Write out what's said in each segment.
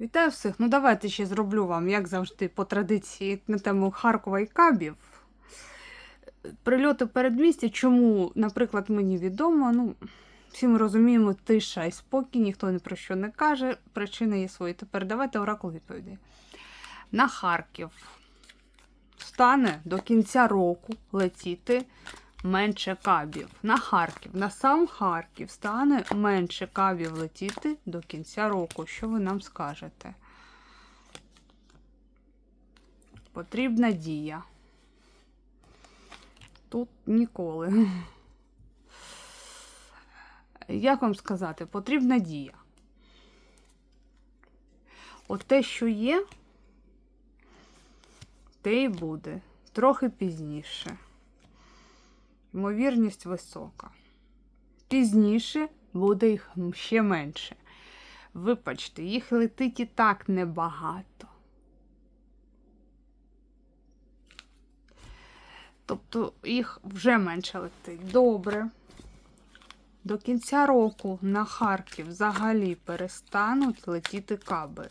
Вітаю всіх. Ну давайте ще зроблю вам, як завжди, по традиції на тему Харкова і Кабів. Прильоти передмістя, чому, наприклад, мені відомо, ну, всі ми розуміємо, тиша і спокій, ніхто ні про що не каже, причини є свої. Тепер давайте оракул відповідає. На Харків стане до кінця року летіти менше кабів. На Харків, на сам Харків стане менше кабів летіти до кінця року. Що ви нам скажете? Потрібна дія. Тут ніколи. Як вам сказати, потрібна дія. От те, що є, те й буде. Трохи пізніше. Ймовірність висока. Пізніше буде їх ще менше. Вибачте, їх летить і так небагато. Тобто їх вже менше летить. Добре. До кінця року на Харків взагалі перестануть летіти каби.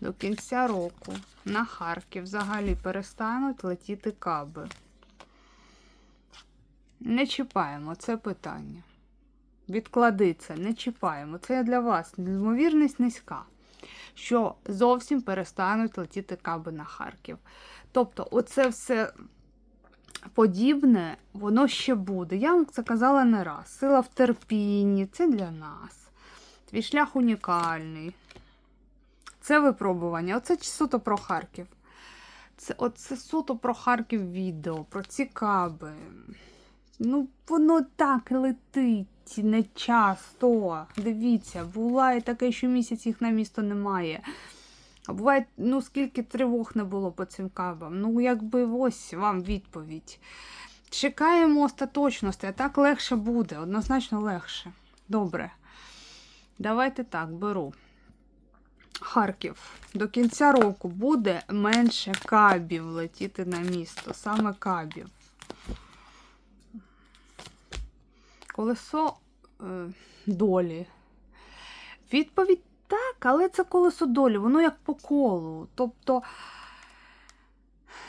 До кінця року на Харків взагалі перестануть летіти каби. Не чіпаємо це питання. Відклади це, не чіпаємо. Це для вас. Ймовірність низька, що зовсім перестануть летіти каби на Харків. Тобто, оце все подібне, воно ще буде. Я вам це казала не раз. Сила в терпінні, це для нас. Твій шлях унікальний. Це випробування. Оце суто про Харків. Це, оце суто про Харків відео, про ці каби. Ну, воно так летить не часто. Дивіться, буває таке, що місяць їх на місто немає. А буває, ну скільки тривог не було по цим кабам. Ну, якби ось вам відповідь. Чекаємо остаточності, а так легше буде, однозначно легше. Добре. Давайте так, беру. Харків. До кінця року буде менше кабів летіти на місто, саме кабів. Колесо е, долі. Відповідь так, але це колесо долі, воно як по колу. Тобто,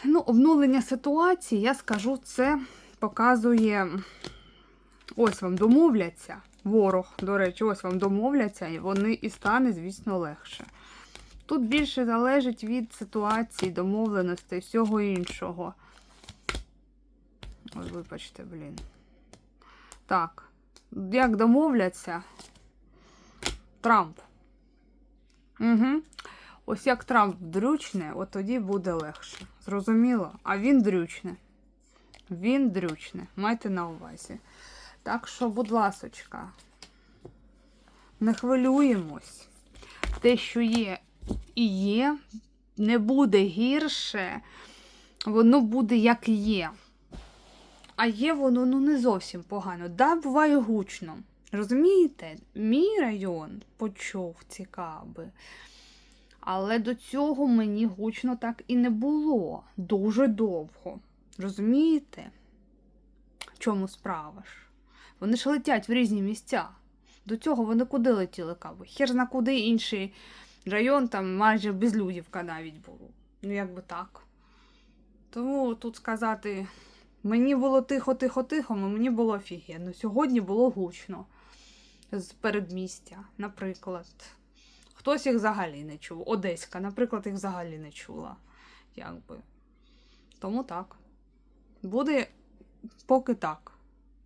ну, обнулення ситуації, я скажу, це показує. Ось вам домовляться. Ворог, до речі, ось вам домовляться, і вони і стане, звісно, легше. Тут більше залежить від ситуації, домовленостей, всього іншого. Ой, вибачте, блін. Так, як домовляться? Трамп. Угу. Ось як Трамп дрючне, от тоді буде легше. Зрозуміло? А він дрючне. Він дрючне. Майте на увазі. Так що, будь ласочка, не хвилюємось. Те, що є і є, не буде гірше, воно буде як є. А є воно ну не зовсім погано. Да, буває гучно. Розумієте, мій район почув ці каби. Але до цього мені гучно так і не було дуже довго. Розумієте? В чому справа ж? Вони ж летять в різні місця. До цього вони куди летіли каби? Хер зна куди інший район, там майже безлюдівка навіть було. Ну, як би так. Тому тут сказати. Мені було тихо, тихо, тихо, але мені було офігенно. Сьогодні було гучно з передмістя, наприклад. Хтось їх взагалі не чув. Одеська, наприклад, їх взагалі не чула. Якби. Тому так. Буде поки так.